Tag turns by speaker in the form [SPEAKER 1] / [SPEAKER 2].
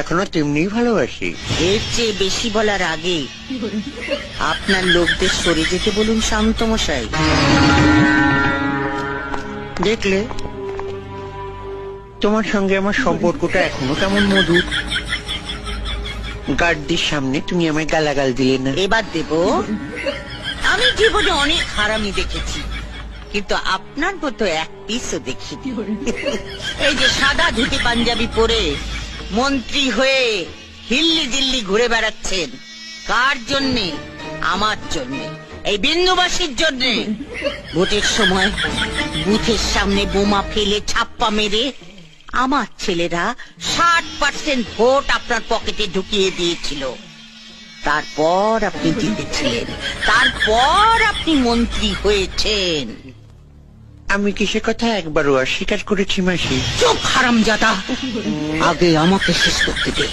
[SPEAKER 1] এখনও তেমনিই ভালোবাসি।
[SPEAKER 2] এর চেয়ে বেশি বলার আগে আপনার লোকদের সরে যেতে বলুন শান্ত মশাই
[SPEAKER 1] দেখলে? তোমার সঙ্গে আমার সম্পর্কটা এখনও কেমন মধুর। গার্ডদের সামনে তুমি আমায় গালাগাল দিলে না।
[SPEAKER 2] এবার দেব। আমি জীবনে অনেক হারামি দেখেছি কিন্তু আপনার মতো এক পিসও দেখিনি। এই যে সাদা ধুতি পাঞ্জাবি পরে মন্ত্রী হয়ে হিল্লি দিল্লি ঘুরে বেড়াচ্ছেন। কার জন্যে? আমার জন্যে। এই বিন্দুবাসীর জন্যে। ভোটের সময় বুথের সামনে বোমা ফেলে ছাপ্পা মেরে আমার ছেলেরা ষাট পার্সেন্ট ভোট আপনার পকেটে ঢুকিয়ে দিয়েছিল। তারপর আপনি জিতেছিলেন। তারপর আপনি মন্ত্রী হয়েছেন।
[SPEAKER 1] আমি কি সে কথা একবারও অস্বীকার করেছি মাসি?
[SPEAKER 2] চোখ হারাম যাতা আগে আমাকে শেষ করতে দে।